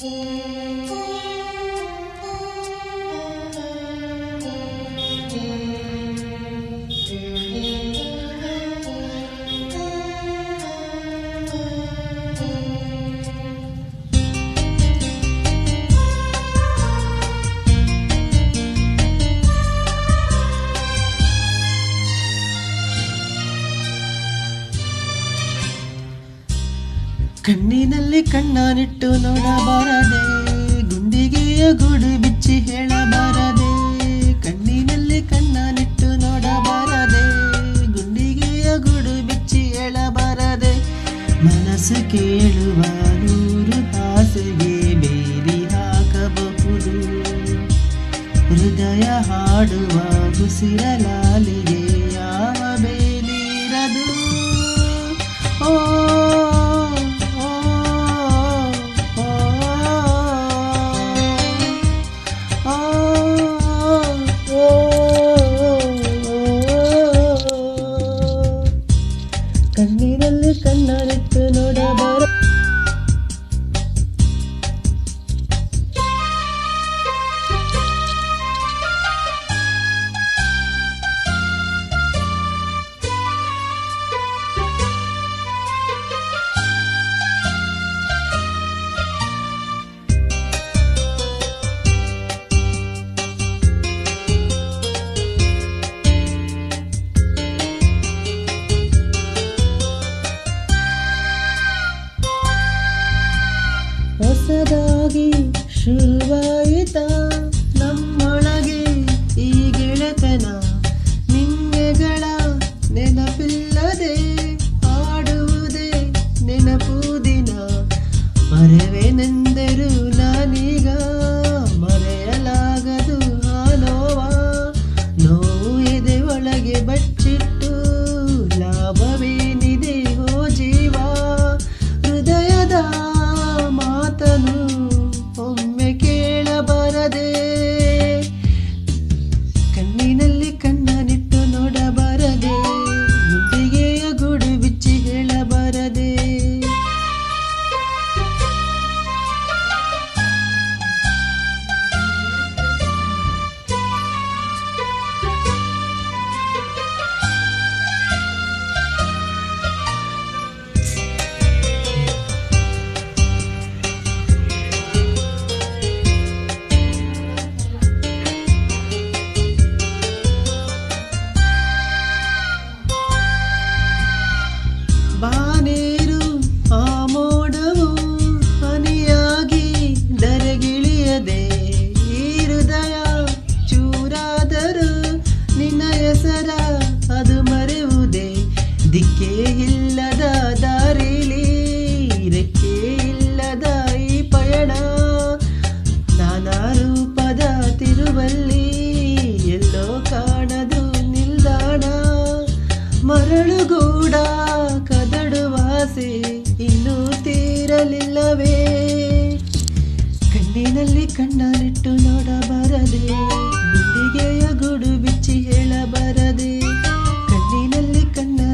Música ಕಣ್ಣಿನಲ್ಲಿ ಕಣ್ಣನಿಟ್ಟು ನೋಡಬಾರದೆ ಗುಂಡಿಗೆಯ ಗೂಡು ಬಿಚ್ಚಿ ಹೇಳಬಾರದೆ, ಕಣ್ಣಿನಲ್ಲಿ ಕಣ್ಣನಿಟ್ಟು ನೋಡಬಾರದೆ ಗುಂಡಿಗೆಯ ಗೂಡು ಬಿಚ್ಚಿ ಹೇಳಬಾರದೆ. ಮನಸ್ಸು ಕೇಳುವ ನೂರು ಆಸೆಗೆ ಬೇರಿ ಹಾಕಬಹುದು. ಹೃದಯ ಹಾಡುವ ಉಸಿರಲಾಲಿಗೆ Ahora ಕದಡುವಾಸೆ ಇನ್ನೂ ತೀರಲಿಲ್ಲವೇ? ಕಣ್ಣಿನಲ್ಲಿ ಕಣ್ಣನಿಟ್ಟು ನೋಡಬಾರದೆ ಗುಂಡಿಗೆಯ ಗುಡು ಬಿಚ್ಚಿ ಹೇಳಬಾರದೆ ಕಣ್ಣಿನಲ್ಲಿ ನೋಡಬಾರದೆ